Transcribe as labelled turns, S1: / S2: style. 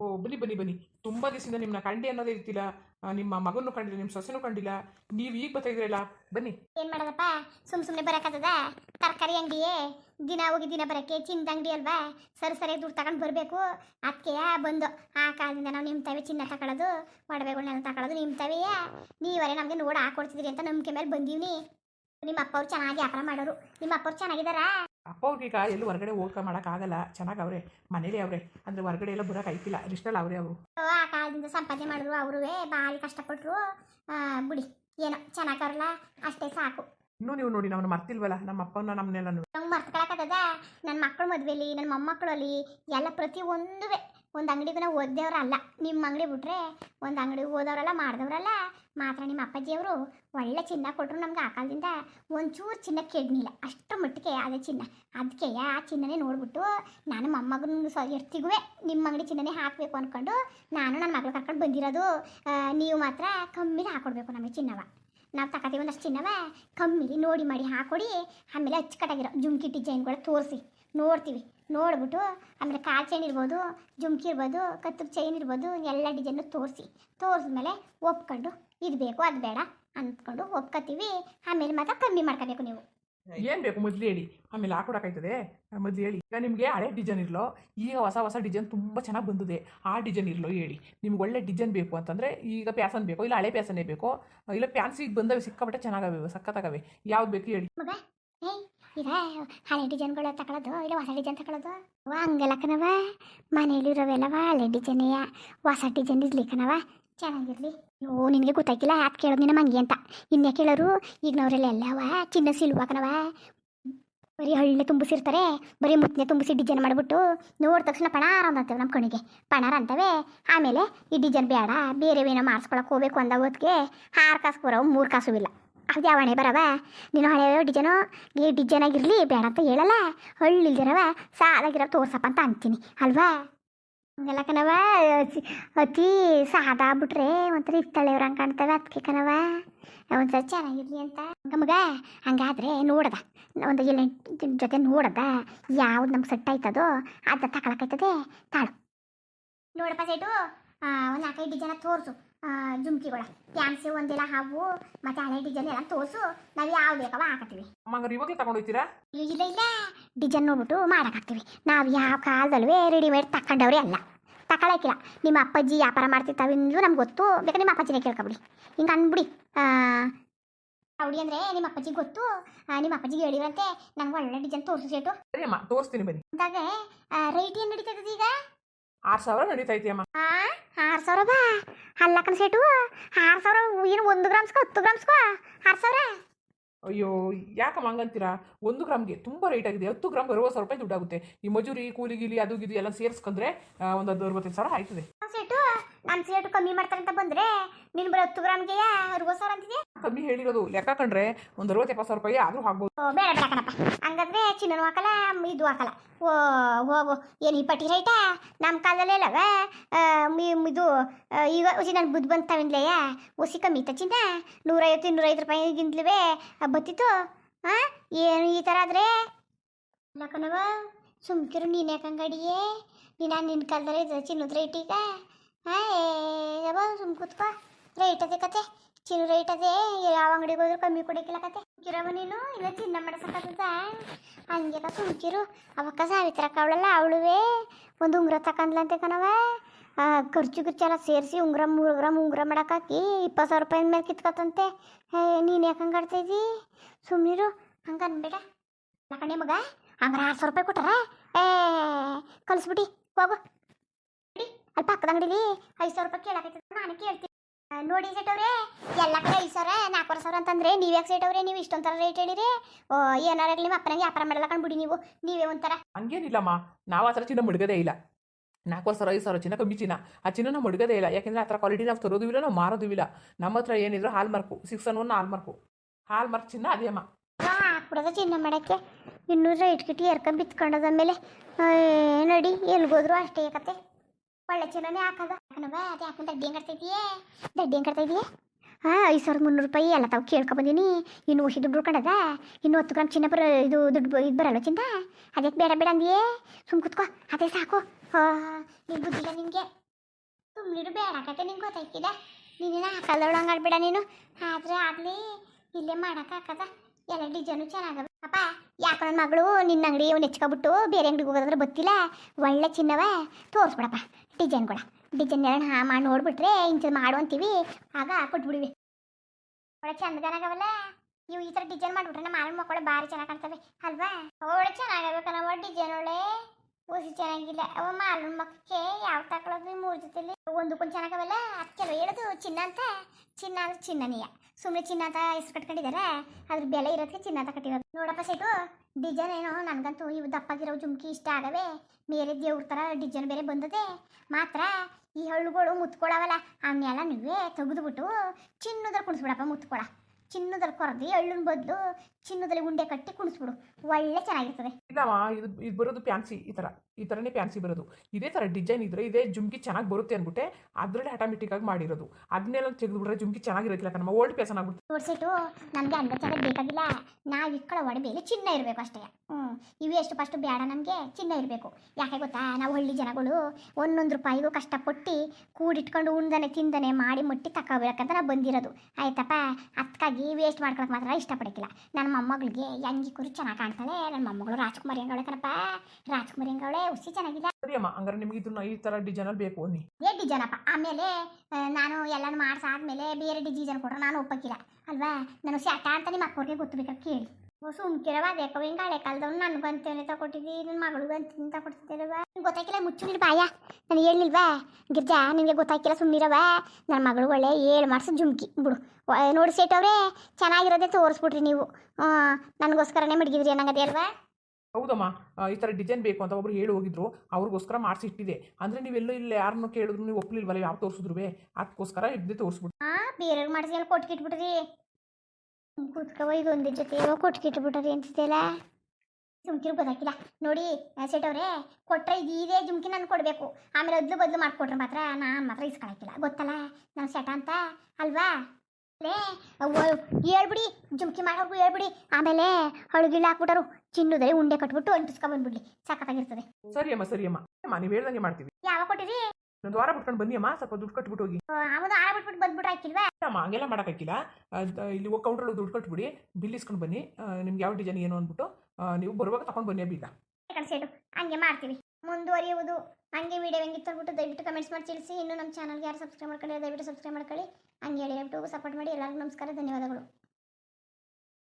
S1: ಓ, ಬನ್ನಿ ಬನ್ನಿ ಬನ್ನಿ. ತುಂಬ ದಿವಸದಿಂದ ನಿಮ್ಮನ್ನ ಕಂಡೆ ಅನ್ನೋದೇ ಇರ್ತಿಲ್ಲ. ನಿಮ್ಮ ಮಗನೂ ಕಂಡಿಲ್ಲ, ನಿಮ್ಮ ಸೊಸೆನೂ ಕಂಡಿಲ್ಲ. ನೀವು ಈಗ ಬರ್ತಾ ಬನ್ನಿ.
S2: ಏನ್ ಮಾಡೋದಪ್ಪ? ಸುಮ್ ಸುಮ್ನೆ ಬರಕತ್ತದ ತರಕಾರಿ ಅಂಗಡಿಯೇ? ದಿನ ಹೋಗಿ ದಿನ ಬರಕ್ಕೆ ಚಿನ್ನದ ಅಂಗಡಿ ಅಲ್ವಾ? ಸರಿ ಸರಿ, ದುಡ್ಡು ತಗೊಂಡು ಬರಬೇಕು. ಅದಕ್ಕೆ ಬಂದು, ಆ ಕಾಲದಿಂದ ನಾವು ನಿಮ್ತವೆ ಚಿನ್ನ ತಗೊಳ್ಳೋದು ಒಡವೆಗಳನ್ನ ತಗೊಳ್ಳೋದು ನಿಮ್ತವೆಯ ನೀವರೇ ನಮಗೆ ನೋಡಿ ಹಾಕೊಡ್ತಿದ್ರಿ ಅಂತ ನಂಬಿಕೆ ಮೇಲೆ ಬಂದೀವ್ನಿ. ನಿಮ್ಮ ಅಪ್ಪ ಅವ್ರು ಚೆನ್ನಾಗಿ ವ್ಯಾಪಾರ ಮಾಡೋರು. ನಿಮ್ಮ ಅಪ್ಪ ಅವ್ರು ಚೆನ್ನಾಗಿದ್ದಾರಾ?
S1: ಅಪ್ಪ ಅವ್ರಿಗೆ ಎಲ್ಲೂ ಹೊರಗಡೆ ಹೋಗ್ಕ ಮಾಡೋಕ್ಕಾಗಲ್ಲ ಚೆನ್ನಾಗಿ ಅವರೇ ಮನೇಲಿ ಅವರೇ. ಅಂದ್ರೆ ಹೊರಗಡೆ ಎಲ್ಲ ಬರೋಕೆ ಐತಿಲ್ಲ ರಿಸ್ಟಲ್ಲಿ ಅವರೇ ಅವರು.
S2: ಆ ಕಾಲದಿಂದ ಸಂಪಾದನೆ ಮಾಡಿದ್ರು ಅವರು ಭಾರಿ ಕಷ್ಟಪಟ್ಟರು ಬಿಡಿ. ಏನೋ ಚೆನ್ನಾಗವ್ರಲ್ಲ ಅಷ್ಟೇ ಸಾಕು.
S1: ಇನ್ನೂ ನೀವು ನೋಡಿ ನಮ್ಮನ್ನು ಮರ್ತಿಲ್ವಲ್ಲ? ನಮ್ಮ ಅಪ್ಪನ ನಮ್ಮನ್ನೆಲ್ಲ
S2: ನಂಗೆ ಮರ್ತ್ಕೊಳಕ್ಕದ ನನ್ನ ಮಕ್ಕಳ ಮದುವೆಲಿ ನನ್ನ ಮೊಮ್ಮಕ್ಕಳಲ್ಲಿ ಎಲ್ಲ ಪ್ರತಿ ಒಂದು ಒಂದು ಅಂಗಡಿಗೂ ನಾವು ಅಲ್ಲ ನಿಮ್ಮ ಅಂಗಡಿ ಬಿಟ್ರೆ ಒಂದು ಅಂಗಡಿ ಓದೋರಲ್ಲ, ಮಾಡಿದವರಲ್ಲ, ಮಾತ್ರ ನಿಮ್ಮ ಅಪ್ಪಾಜಿಯವರು ಒಳ್ಳೆ ಚಿನ್ನ ಕೊಟ್ಟರು ನಮ್ಗೆ ಆ ಕಾಲದಿಂದ ಒಂಚೂರು ಚಿನ್ನ ಕೆಡ್ನಿಲ್ಲ, ಅಷ್ಟು ಮಟ್ಟಿಗೆ ಅದೇ ಚಿನ್ನ. ಅದಕ್ಕೆ ಆ ಚಿನ್ನನೇ ನೋಡಿಬಿಟ್ಟು ನಾನು ಮೊಮ್ಮಗನ ಸ ಎರ್ತಿಗೂ ನಿಮ್ಮ ಅಂಗಡಿ ಚಿನ್ನನೇ ಹಾಕಬೇಕು ಅಂದ್ಕೊಂಡು ನಾನು ನನ್ನ ಮಗಳು ಕರ್ಕೊಂಡು ಬಂದಿರೋದು ನೀವು ಮಾತ್ರ ಕಮ್ಮಿಲಿ ಹಾಕೊಡ್ಬೇಕು ನಮಗೆ ಚಿನ್ನವ. ನಾವು ತಗೋತೀವಿ ಒಂದಷ್ಟು ಚಿನ್ನವ ಕಮ್ಮಿಲಿ ನೋಡಿ ಮಾಡಿ ಹಾಕೊಡಿ, ಆಮೇಲೆ ಅಚ್ಚುಕಟ್ಟಾಗಿರೋ ಜುಮ್ಕಿ ಡಿಸೈನ್ಗಳು ತೋರಿಸಿ, ನೋಡ್ತೀವಿ. ನೋಡ್ಬಿಟ್ಟು ಆಮೇಲೆ ಕಾಲು ಚೈನ್ ಇರ್ಬೋದು ಜುಮ್ಕಿ ಇರ್ಬೋದು ಕತ್ತು ಚೈನ್ ಇರ್ಬೋದು ಎಲ್ಲ ಡಿಸೈನು ತೋರಿಸಿ. ತೋರಿಸ್ಮೇಲೆ ಒಪ್ಕೊಂಡು ಇದು ಬೇಕು ಅದು ಬೇಡ ಅಂದ್ಕೊಂಡು ಒಪ್ಕೋತೀವಿ. ಆಮೇಲೆ ಮಾತ್ರ ಕಮ್ಮಿ ಮಾಡ್ಕೋಬೇಕು ನೀವು.
S1: ಏನು ಬೇಕು ಮೊದಲು ಹೇಳಿ. ಆಮೇಲೆ ಹಾಕೊಡೋಕ್ಕಾಯ್ತದೆ. ಮೊದಲು ಹೇಳಿ. ಈಗ ನಿಮಗೆ ಹಳೆ ಡಿಸೈನ್ ಇರಲೋ ಈಗ ಹೊಸ ಹೊಸ ಡಿಸೈನ್ ತುಂಬ ಚೆನ್ನಾಗಿ ಬಂದಿದೆ. ಆ ಡಿಸೈನ್ ಇರಲೋ ಹೇಳಿ. ನಿಮ್ಗೆ ಒಳ್ಳೆ ಡಿಸೈನ್ ಬೇಕು ಅಂತಂದರೆ ಈಗ ಪ್ಯಾಸನ್ ಬೇಕೋ ಇಲ್ಲ ಹಳೆ ಪ್ಯಾಸನ್ನೇ ಬೇಕೋ ಇಲ್ಲ ಪ್ಯಾನ್ಸಿಗೆ ಬಂದವೆ ಸಿಕ್ಕಾಪಟ್ಟೆ ಚೆನ್ನಾಗವೆ ಸಖತ್ತಾಗವೆ. ಯಾವ್ದು ಬೇಕು ಹೇಳಿ.
S2: ಮಗ ಹಳೆ ಡಿಸೈನ್ಗಳು ತಗೊಳ್ಳೋದು ಇಲ್ಲ ಹೊಸ ಡಿಸೈನ್ ತಗೊಳ್ಳೋದು ವಾ ಹಂಗೆಲ್ಲ ಕಣವ ಮನೇಲಿರೋವೆಲ್ಲವ ಹಳೆ ಡಿಸೈನೆಯ ಹೊಸ ಡಿಸೈನ್ ಇರ್ಲಿಕ್ಕನವ? ಕಣವ ಚೆನ್ನಾಗಿರ್ಲಿ. ಅಯ್ಯೋ, ನಿನಗೆ ಗೊತ್ತಾಗಿಲ್ಲ ಯಾಕೆ ಕೇಳೋದು ನಿನ್ನ ಮಂಗಿ ಅಂತ. ಇನ್ನೇ ಕೇಳೋರು ಈಗ ನಾವ್ರೆಲ್ಲ ಎಲ್ಲವ? ಚಿನ್ನ ಸಿಲ್ವ ಕಣವ ಬರೀ ಹಳ್ಳಿ ತುಂಬಿಸಿರ್ತಾರೆ, ಬರೀ ಮುತ್ತನೆ ತುಂಬಿಸಿ ಡಿಸೈನ್ ಮಾಡಿಬಿಟ್ಟು ನೋಡಿದ ತಕ್ಷಣ ಪಣಾರ ಅಂತೇವೆ ನಮ್ಮ ಕಣಿಗೆ ಪಣಾರ ಅಂತವೆ. ಆಮೇಲೆ ಈ ಡಿಸೈನ್ ಬೇಡ, ಬೇರೆವೇನೋ ಮಾಡಿಸ್ಕೊಳಕ್ಕೆ ಹೋಗ್ಬೇಕು ಅಂದ ಹೊತ್ತಿಗೆ ಆರು ಕಾಸು ಬರೋ ಮೂರು ಕಾಸು ಇಲ್ಲ. ಅದು ಯಾವ ಹಣೆ ಬರವ? ನೀನು ಹಳೆ ಡಿಜೈನು, ಈ ಆಗಿರಲಿ ಬೇಡ ಅಂತ ಹೇಳಲ್ಲ? ಹಳ್ಳಿಲ್ದಿರವ ಸಾಲಾಗಿರೋ ತೋರ್ಸಪ್ಪ ಅಂತ ಅಂತೀನಿ, ಅಲ್ವಾ? ಹಂಗೆಲ್ಲ ಕಣವ ಅತಿ- ಸಾದ ಆಗ್ಬಿಟ್ರೆ ಒಂಥರ ಇತ್ತಳೆಯವ್ರಂಗೆ ಕಾಣ್ತವೆ ಅದಕ್ಕೆ ಕಣವ ಒಂಥರ ಚೆನ್ನಾಗಿರ್ಲಿ ಅಂತ. ನಮಗ ಮಗ, ಹಂಗಾದ್ರೆ ನೋಡದ. ಒಂದು ಎಲ್ಲ ಜೊತೆ ನೋಡದ. ಯಾವ್ದು ನಮ್ಗೆ ಸೆಟ್ ಆಯ್ತದೋ ಅದ ತಗೊಳಕೈತದೆ ತಾಳು. ನೋಡಪ್ಪ ಸೈಟು ಒಂದು ನಾಲ್ಕೈದು ಡಿಜನ ತೋರಿಸು. ಜುಮ್ಕಿಗಳ. ಕ್ಯಾನ್ಸಿ ಒಂದೆಲ್ಲ ಹಾವು ಮತ್ತೆ ಹಳೆ ಡಿಸೈನ್ ಎಲ್ಲ ತೋರಿಸು ನಾವು ಯಾವ ಬೇಕವ ಹಾಕತ್ತೀವಿ.
S1: ಇವಾಗಲೇ ತಗೊಂಡೋಯ್ತೀರಾ
S2: ಇಲ್ಲ ಇಲ್ಲ ಡಿಸೈನ್ ನೋಡ್ಬಿಟ್ಟು ಮಾಡಕ್ಕಾಗ್ತೀವಿ ನಾವು ಯಾವ ಕಾಲದಲ್ವೇ ರೆಡಿಮೇಡ್ ತಕೊಂಡವ್ರೆ ಅಲ್ಲ. ತಗೊಳಕಿಲ್ಲ ನಿಮ್ಮ ಅಪ್ಪಾಜಿ ವ್ಯಾಪಾರ ಮಾಡ್ತಿರ್ತಾವಿಂದು ನಮ್ಗೆ ಗೊತ್ತು. ಬೇಕಾದ್ರೆ ನಿಮ್ಮ ಅಪ್ಪಾಜಿನೇ ಕೇಳ್ಕೊಬಿಡಿ. ಹಿಂಗೆ ಅಂದ್ಬಿಡಿ ರೌಡಿ ಅಂದ್ರೆ ನಿಮ್ಮ ಅಪ್ಪಾಜಿ ಗೊತ್ತು. ನಿಮ್ಮ ಅಪ್ಪಾಜಿಗೆ ಹೇಳಿರಂತೆ ನಂಗೆ ಒಳ್ಳೆ ಡಿಸೈನ್ ತೋರಿಸು ಸೇಟು.
S1: ಸರಿ ಅಮ್ಮ ತೋರಿಸ್ತೀನಿ ಬನ್ನಿ.
S2: ಅಂದಾಗ ರೈಟ್ ಏನು ನಡೀತದೆ ಈಗ?
S1: ಆರು ಸಾವಿರ ನಡೀತಾ ಅಮ್ಮ
S2: ಆರು ಸಾವಿರ ಬಾ ಅಲ್ಲಕ್ಕನ ಸೇಟು? ಆರು ಸಾವಿರ ಏನು ಒಂದು ಗ್ರಾಮ್ಸ್ಕೋ ಹತ್ತು ಗ್ರಾಮ್ಸ್ಕೋ? ಆರು ಸಾವಿರ?
S1: ಅಯ್ಯೋ ಯಾಕಮ್ಮ ಹಂಗಂತೀರಾ? ಒಂದು ಗ್ರಾಮ್ಗೆ ತುಂಬ ರೇಟ್ ಆಗಿದೆ. ಹತ್ತು ಗ್ರಾಮ್ ಅರವತ್ತು ಸಾವಿರ ರೂಪಾಯಿ ದುಡ್ಡಾಗುತ್ತೆ. ಈ ಮಜೂರಿ ಕೂಲಿ ಗೀಲಿ ಅದು ಇದು ಎಲ್ಲ ಸೇರಿಸ್ಕೊಂಡ್ರೆ ಒಂದು ಹತ್ತು ಅರವತ್ತೈದು ಸಾವಿರ ಆಯ್ತದೆ.
S2: ಸೇಟು. ನನ್ನ ಸೇಟು ಕಮ್ಮಿ ಮಾಡ್ತಾರೆ ಅಂತ ಬಂದ್ರೆ ನಿನ್ ಬರ ಹತ್ತು ಗ್ರಾಮ್ಗೆ ಅರವತ್ತು ಸಾವಿರ ಅಂತಿದ್ಯಾ?
S1: ಕಮ್ಮಿ ಹೇಳಿರೋದು. ಲೆಕ್ಕ ಕಂಡ್ರೆ ಒಂದು ಅರವತ್ತು ಎಪ್ಪತ್ತು ಸಾವಿರ ರೂಪಾಯಿ ಆದ್ರೂ
S2: ಹಾಕ್ಬೋದು. ಬೇಡ ಬೇಡ ಕಣಪ್ಪ. ಹಂಗಾದ್ರೆ ಚಿನ್ನನೂ ಹಾಕಲ್ಲ ಇದು ಹಾಕಲ್ಲ. ಓ ಹೋಗು ಏನು ಈ ಪಟ್ಟಿ ರೈಟಾ? ನಮ್ಮ ಕಾಲದಲ್ಲೇ ಇಲ್ಲವ? ಇದು ಈಗ ನಾನು ಬುದ್ಧ ಬಂತವಿನ್ಲೆಯ ಉಸಿ ಕಮ್ಮಿ ಇತ್ತ ಚಿನ್ನ? ನೂರೈವತ್ತು ಇನ್ನೂರೈದು ರೂಪಾಯಿಗಿಂತಲೇ ಬತ್ತಿತ್ತು? ಹಾಂ ಏನು ಈ ಥರ ಆದರೆ? ಇಲ್ಲ ಕಣವ ಸುಮ್ಕಿರು ನೀನು ಯಾಕಂಗಡಿಯೇ ನೀನು ನಿನ್ನ ಕಾಲದಲ್ಲಿ ಇದು ಚಿನ್ನದ ರೇಟ್ ಈಗ? ಹಾಂ ಸುಮ್ ಕೂತ್ಕೋ. ರೇಟ್ ಅದೇ ಕತೆ ಚಿರು ರೇಟ್ ಅದೇ ಯಾವ ಅಂಗಡಿಗೆ ಹೋದ್ರು ಕಮ್ಮಿ ಕೊಡಕ್ಕಿಲ್ಲ ಕತೆ. ಕಿರವ ನೀನು? ಇಲ್ಲ ಚಿನ್ನ ಮಾಡ್ಸಕ್ಕದ ಹಂಗೆಲ್ಲ ಸುಮ್ಕಿರು ಅವಕ್ಕ ಸಾವಿತ್ರಕ್ಕ ಅವಳಲ್ಲ, ಅವಳುವೇ. ಒಂದು ಉಂಗುರ ತಕಂದ್ಲಂತೆ ಕಣವ ಖರ್ಚು ಗಿರ್ಚೆಲ್ಲ ಸೇರಿಸಿ ಉಂಗುರ, ಮೂರು ಗ್ರಾಮ್ ಉಂಗುರ ಮಾಡಕ್ಕಾಕಿ ಇಪ್ಪತ್ತು ಸಾವಿರ ರೂಪಾಯಿ ಮೇಲೆ ಕಿತ್ಕೊತಂತೆ. ನೀನು ಯಾಕೆ ಹಂಗೆ ಆಡ್ತಾ ಇದ್ದಿ ಸುಮ್ಮನಿರು ಹಂಗೆ ಅನ್ಬೇಡ. ಲಕಣೆ ಮಗ, ಹಂಗಾರೆ ಆರು ಸಾವಿರ ರೂಪಾಯಿ ಕೊಟ್ಟಾರ? ಏ ಕಳಿಸ್ಬಿಟ್ಟು ಹೋಗು. ಅಲ್ಲಿ ಪಕ್ಕದ ಅಂಗಡಿಲಿ ಐದು ಸಾವಿರ ರೂಪಾಯಿ ಕೇಳಕ್ಕೆ ನಾನು ಕೇಳ್ತೀನಿ. ನೋಡಿ ಸೇಟವ್ರೆ ಎಲ್ಲ ಕಡೆ ಐದು ಸಾವಿರ ನಾಲ್ಕೂವರೆ ಸಾವಿರ ಅಂತಂದ್ರೆ ನೀವು ಯಾಕೆ ಸೇಟವ್ರೆ ನೀವು ಇಷ್ಟೊಂಥರ ರೇಟ್ ಹೇಳಿರಿ? ಓ ಏನಾರ ಇರಲಿ ನಿಮ್ಮ ಅಪ್ಪನಿಗೆ ವ್ಯಾಪಾರ ಮಾಡಲ್ಲ ಕಂಡುಬಿಡಿ ನೀವು. ನೀವೇ ಒಂಥರ
S1: ಹಂಗೇನಿಲ್ಲಮ್ಮ ನಾವು ಆ ಥರ ಚಿನ್ನ ಮುಡುಗದೇ ಇಲ್ಲ. ನಾಲ್ಕೂವರೆ ಸಾವಿರ ಐದು ಸಾವಿರ ಚಿನ್ನ ಕಮ್ಮಿ ಚಿನ್ನ. ಆ ಚಿನ್ನ ನಾವು ಮುಡುಗದೇ ಇಲ್ಲ. ಯಾಕೆಂದ್ರೆ ಆ ಥರ ಕ್ವಾಲಿಟಿ ನಾವು ತರೋದು ಇಲ್ಲ ನಾವು ಮಾರೋದು ಇಲ್ಲ ನಮ್ಮ ಹತ್ರ ಏನಿದ್ರು ಹಾಲ್ ಮಾರ್ಕು ಸಿಕ್ಸ್ ಅನ್ one hallmark hallmark ಚಿನ್ನ ಅದೇ ಅಮ್ಮ.
S2: ಹಾಕ್ಬಿಡೋದ ಚಿನ್ನ ಮಾಡೋಕ್ಕೆ. ಇನ್ನೂರು ರೈಟ್ ಕಿಟಿ ಎರ್ಕೊಂಡು ಬಿತ್ಕೊಂಡದ ಮೇಲೆ ನಡಿ ಎಲ್ಗೋದ್ರು ಅಷ್ಟೇ ಕತೆ. ಒಳ್ಳೆ ಚಿನ್ನನೇ ಹಾಕದ ಯಾಕನವ ಅದು ಯಾಕಂತ ದಡ್ಡಿ ಹೆಂಗೆ ಕಟ್ತೈತಿಯೇ? ದಡ್ಡಿ ಹೆಂಗೆ ಕಟ್ತೈತಿಯೇ? ಹಾಂ ಐದು ಸಾವಿರದ ಮುನ್ನೂರು ರೂಪಾಯಿ ಎಲ್ಲ ತಾವು ಕೇಳ್ಕೊ ಬಂದೀನಿ. ಇನ್ನು ಉಸಿ ದುಡ್ಡು ಕಡದ ಇನ್ನು ಹತ್ತು ಗ್ರಾಮ್ ಚಿನ್ನ ಬರ ಇದು ದುಡ್ಡು ಇದು ಬರಲ್ಲ ಚಿನ್ನ ಅದಕ್ಕೆ ಬೇಡ ಬೇಡ ಅಂದಿಯೇ? ಸುಮ್ ಕುತ್ಕೋ, ಅದೇ ಸಾಕು. ನೀನು ಬುದ್ಧಿಲ್ಲ ನಿನಗೆ. ಸುಮ್ಮನಿಡು ಬೇಡ ಕತೆ ನಿಂಗೆ ಗೊತ್ತಾಯ್ತಿದ. ನೀನೇನ ಹಾಕಲ್ದವಳು ಹಂಗೆ ನೀನು. ಆದ್ರೆ ಆಗ್ಲಿ, ಇಲ್ಲೇ ಮಾಡಕ್ಕಾಗದ ಎಲ್ಲ ಡಿಸೈನು ಚೆನ್ನಾಗವ. ಅಪ್ಪ, ಯಾಕೆ ನನ್ನ ಮಗಳು ನಿನ್ನ ಅಂಗಡಿ ಅವ್ನು ಹೆಚ್ಕೊಬಿಟ್ಟು ಬೇರೆ ಅಂಗಡಿಗೆ ಹೋಗೋದಂದ್ರೆ ಗೊತ್ತಿಲ್ಲ. ಒಳ್ಳೆ ಚಿನ್ನವ. ತೋರಿಸ್ಬಿಡಪ್ಪ. ಡಿಸೈನ್ ಕೂಡ. ಡಿಸೈನ್ ಎರಡು ಹಾ ಮಾಡಿ ನೋಡ್ಬಿಟ್ರೆ ಇಂಥದ್ದು ಮಾಡು ಅಂತೀವಿ. ಆಗ ಕೊಟ್ಬಿಡಿವಿ. ಒಳ್ಳೆ ಚಂದಗಾನಾಗವಲ್ಲ ನೀವು ಈ ಥರ ಡಿಸೈನ್ ಮಾಡಿಬಿಟ್ರೆ ನಮ್ಮ ಮಾವಿನ ಮಕ್ಕಳು ಭಾರಿ ಚೆನ್ನಾಗಿ ಕಾಣ್ತವೆ. ಅಲ್ವಾ? ಒಳ್ಳೆ ಚೆನ್ನಾಗಬೇಕನ್ನವ ಡಿಸೈನ್ ಒಳ್ಳೆ. ಓಸಿ ಚೆನ್ನಾಗಿಲ್ಲ. ಅವ ಮಾಲು ಮಕ್ಕಕ್ಕೆ ಯಾವ ತಗೊಳ್ಳೋದು ಮೂರು ಜೊತೆಲಿ ಒಂದಕ್ಕೊಂದು ಚೆನ್ನಾಗವಲ್ಲ ಅದಕ್ಕೆಲ್ಲ ಹೇಳೋದು ಚಿನ್ನ ಅಂತ. ಚಿನ್ನ ಅಂದ್ರೆ ಚಿನ್ನನೀಯ. ಸುಮ್ಮನೆ ಚಿನ್ನ ಅಂತ ಹೆಸರು ಕಟ್ಕೊಂಡಿದ್ದಾರೆ ಅದ್ರ ಬೆಲೆ ಇರೋದಕ್ಕೆ ಚಿನ್ನ ಅಂತ ಕಟ್ಟಿರೋದು. ನೋಡಪ್ಪ ಸೈಟು ಡಿಸೈನ್ ಏನೋ ನನಗಂತೂ ಇವು ದಪ್ಪಾಗಿರೋ ಜುಮ್ಕಿ ಇಷ್ಟ ಆಗವೆ. ಬೇರೆ ದೇವ್ರ ಥರ ಡಿಸೈನ್ ಬೇರೆ ಬಂದದೆ. ಮಾತ್ರ ಈ ಹಳ್ಳುಗಳು ಮುತ್ಕೊಳವಲ್ಲ ಅವನ್ನೆಲ್ಲ ನೀವೇ ತೆಗೆದುಬಿಟ್ಟು ಚಿನ್ನದಲ್ಲಿ ಕುಣಿಸ್ಬಿಡಪ್ಪ ಮುತ್ಕೊಳ. ಚಿನ್ನದಲ್ಲಿ ಕೊರದಿ ಹಳ್ಳಿನ ಬದಲು ಚಿನ್ನದಲ್ಲಿ ಉಂಡೆ ಕಟ್ಟಿ ಕುಣಿಸ್ಬಿಡು. ಒಳ್ಳೆ ಚೆನ್ನಾಗಿರ್ತದೆ.
S1: ಇಲ್ಲಮ್ಮ ಇದು ಇದು ಬರೋದು ಪ್ಯಾನ್ಸಿ ಈ ಥರ, ಈ ಥರನೇ ಪ್ಯಾನ್ಸಿ ಬರೋದು. ಇದೇ ಥರ ಡಿಸೈನ್ ಇದ್ರೆ ಇದೇ ಜುಮ್ಕಿ ಚೆನ್ನಾಗಿ ಬರುತ್ತೆ ಅಂದ್ಬಿಟ್ಟೆ, ಅದರಲ್ಲಿ ಆಟೋಮೆಟಿಕ್ ಆಗಿ ಮಾಡಿರೋದು. ಅದನ್ನೆಲ್ಲ ತೆಗೆದುಬಿಟ್ರೆ ಜುಮ್ಕಿ ಚೆನ್ನಾಗಿರೋದಿಲ್ಲ ಕಣಮ್ಮ ಓಲ್ಡ್ ಪ್ಯಾಸನ್ ಆಗ್ಬಿಡುತ್ತೆ
S2: ತೋರಿಸಿಟ್ಟು ನಮಗೆ ಚೆನ್ನಾಗಿ ಬೇಕಾಗಿಲ್ಲ. ನಾವು ಇಕ್ಕಳ ಒಡಬೇಲಿ ಚಿನ್ನ ಇರಬೇಕು ಅಷ್ಟೇ. ಹ್ಞೂ ಇವು ಎಷ್ಟು ಫಸ್ಟು ಬೇಡ ನಮಗೆ, ಚಿನ್ನ ಇರಬೇಕು. ಯಾಕೆ ಗೊತ್ತಾ? ನಾವು ಹಳ್ಳಿ ಜನಗಳು ಒಂದೊಂದು ರೂಪಾಯಿಗೂ ಕಷ್ಟಪಟ್ಟು ಕೂಡಿಟ್ಕೊಂಡು ಉಣ್ದನೆ, ತಿಂದನೆ ಮಾಡಿ ಮುಟ್ಟಿ ತಗೋಬೇಕಂತ ನಾವು ಬಂದಿರೋದು. ಆಯ್ತಪ್ಪ ಅದಕ್ಕಾಗಿ ವೇಸ್ಟ್ ಮಾಡ್ಕೊಳಕ್ಕೆ ಮಾತ್ರ ಇಷ್ಟಪಡಕ್ಕಿಲ್ಲ. ನನ್ನ ಮೊಮ್ಮಗಳಿಗೆ ಯಂಗಿ ಕುರು ಚೆನ್ನಾಗಿ ಕಾಣ್ತಾಳೆ ನನ್ನ ಮೊಮ್ಮಗಳು ರಾಜ್ಕುಮಾರಿ ಹಂಗವಳೆ ಕಣಪ್ಪ? ರಾಜ್ಕುಮಾರಿ ಹಂಗವಳೆ? ಉಸಿ ಚೆನ್ನಾಗಿಲ್ಲ.
S1: ಸರಿ ಅಮ್ಮ ಹಂಗಾರೆ ನಿಮ್ಗೆ ಇದನ್ನ ಈ ಥರ ಡಿಸೈನಲ್ಲಿ ಬೇಕು ಅನ್ನಿ.
S2: ಏ ಡಿಸೈನಪ್ಪ ಆಮೇಲೆ ಆ, ನಾನು ಎಲ್ಲನೂ ಮಾಡ್ಸಾದ್ಮೇಲೆ ಬೇರೆ ಡಿಜಿಜನ್ ಕೊಟ್ರೆ ನಾನು ಒಪ್ಪಕ್ಕಿಲ್ಲ. ಅಲ್ವಾ? ನಾನು ಸ್ಯಾಟ ಅಂತ ನಿಮ್ಮ ಅಕ್ಕವ್ರಿಗೆ ಗೊತ್ತಬೇಕಾ ಕೇಳಿ. ಓ ಸುಮ್ಕಿರವ ಅದೇಕೋ ಹಿಂಗೆ ಹಳೆ ಕಾಲದವ್ನು ನನಗಂತೇನೆ ತಗೊಟ್ಟಿದ್ದಿ ನನ್ನ ಮಗಳಿಗೂ ಅಂತ ತಗೊಟ್ಟಿದ್ದೀರವ ಗೊತ್ತಾಗಿಲ್ಲ ಮುಚ್ಚು ನೀನು ಬಾಯ. ನಾನು ಹೇಳಿಲ್ವಾ ಗಿರ್ಜಾ ನಿನಗೆ ಗೊತ್ತಾಗಿಲ್ಲ ಸುಮ್ಮನಿರವ ನನ್ನ ಮಗಳು ಒಳ್ಳೆ ಏಳು ಮಾಡ್ಸೋ ಜುಮ್ಕಿ. ಬಿಡು. ವ- ನೋಡಿ ಸೇಟವ್ರೆ ಚೆನ್ನಾಗಿರೋದೇ ತೋರಿಸ್ಬಿಟ್ರಿ ನೀವು. ನನಗೋಸ್ಕರನೇ ಮಡಗಿದ್ರಿ ಅನ್ನಂಗದೆ ಅಲ್ವಾ?
S1: ಹೌದಮ್ಮ ಈ ಥರ ಡಿಸೈನ್ ಬೇಕು ಅಂತ ಒಬ್ರು ಹೇಳಿ ಹೋಗಿದ್ರು, ಅವ್ರಿಗೋಸ್ಕರ ಮಾಡಿಸಿ ಇಟ್ಟಿದೆ ಅಂದರೆ ನೀವೆಲ್ಲೂ ಇಲ್ಲಿ ಯಾರನ್ನೂ ಕೇಳಿದ್ರು ನೀವು ಒಪ್ಪಲಿಲ್ವಲ್ಲ ಯಾವ ತೋರಿಸಿದ್ರು ಅದಕ್ಕೋಸ್ಕರ ಇದ್ದೇ ತೋರಿಸ್ಬಿಟ್ಟು
S2: ಬೇರೆಯವ್ರಿಗೆ ಮಾಡಿಸಿ ಎಲ್ಲ ಕೊಟ್ಕಿಟ್ಬಿಟ್ರಿ. ಕೂತ್ಕವ ಇದೊಂದು ಜೊತೆ ಕೊಟ್ಕಿಟ್ಬಿಟ್ರಿ ಅಂತಿದ್ದೆಲ್ಲ ಜುಮ್ಕಿರು ಬದಾಕಿಲ್ಲ. ನೋಡಿ ಸೆಟವ್ರೆ ಕೊಟ್ಟರೆ ಇದು ಇದೇ ಜುಮ್ಕಿ ನಾನು ಕೊಡಬೇಕು. ಆಮೇಲೆ ಅದ್ಲು ಬದಲು ಮಾಡಿಕೊಟ್ರೆ ಮಾತ್ರ ನಾನು ಮಾತ್ರ ಇಸ್ಕೊಳಕ್ಕಿಲ್ಲ. ಗೊತ್ತಲ್ಲ? ನಮ್ಮ ಸೆಟ ಅಂತ? ಅಲ್ವಾ? ಹೇಳ್ಬಿಡಿ ಜುಮ್ಕಿ ಮಾಡೋರ್ಗು ಹೇಳ್ಬಿಡಿ ಆಮೇಲೆ ಹಳಗಿಲ್ಲ ಹಾಕ್ಬಿಟ್ಟರು. ಚಿನ್ನದಲ್ಲಿ ಉಂಡೆ ಕಟ್ಬಿಟ್ಟು ಅಂಟಿಸ್ಕೊಂಬಂದ್ಬಿಡ್ಲಿ ಸಾಕಾಗಿರ್ತದೆ
S1: ಸರಿ ಅಮ್ಮ ಸರಿ ಅಮ್ಮ. ನೀವು ಹೇಳ್ದಂಗೆ ಮಾಡ್ತೀವಿ.
S2: ಯಾವಾಗ ಕೊಟ್ಟಿರಿ
S1: ಒಂದು ವಾರ ಬಿಟ್ಕೊಂಡು ಬನ್ನಿ ಅಮ್ಮ. ಸ್ವಲ್ಪ ದುಡ್ಡು ಕಟ್ಬಿಟ್ಟು ಹೋಗಿ.
S2: ಅವನು ಆರ ಬಿಟ್ಬಿಟ್ಟು ಬಂದ್ಬಿಟ್ಟು ಹಾಕಿಲ್ವಾ?
S1: ಅಮ್ಮ ಹಂಗೆಲ್ಲ ಮಾಡೋಕ್ಕಾಗಿಲ್ಲ. ಇಲ್ಲಿ ಹೋಗಿ ಕೌಂಟ್ರಲ್ಲಿ ದುಡ್ಡು ಕಟ್ಬಿಡಿ. ಬಿಲ್ ಇಸ್ಕೊಂಡು ಬನ್ನಿ. ನಿಮ್ಗೆ ಯಾವ ಡಿಸೈನ್ ಏನು ಅಂದ್ಬಿಟ್ಟು ನೀವು ಬರುವಾಗ ತಗೊಂಡು ಬನ್ನಿ ಬೀಗ
S2: ಹಂಗೆ ಮಾಡ್ತೀವಿ. ಮುಂದುವರಿಯುವುದು. ಹಂಗೆ ವಿಡಿಯೋ ಹೆಂಗಿತ್ತು ಅಂದ್ಬಿಟ್ಟು ದಯವಿಟ್ಟು ಕಮೆಂಟ್ಸ್ ಮಾಡಿ ತಿಳಿಸಿ. ಇನ್ನು ನಮ್ಮ ಚಾನಲ್ಗೆ ಯಾರು ಸಬ್ಸ್ಕ್ರೈಬ್ ಮಾಡ್ಕೊಳ್ಳಿ ದಯವಿಟ್ಟು ಸಬ್ಸ್ಕ್ರೈಬ್ ಮಾಡ್ಕೊಳ್ಳಿ. ಹಂಗೆ ಹೇಳಿ ಸಪೋರ್ಟ್ ಮಾಡಿ. ಎಲ್ಲರಿಗೂ ನಮಸ್ಕಾರ, ಧನ್ಯವಾದಗಳು.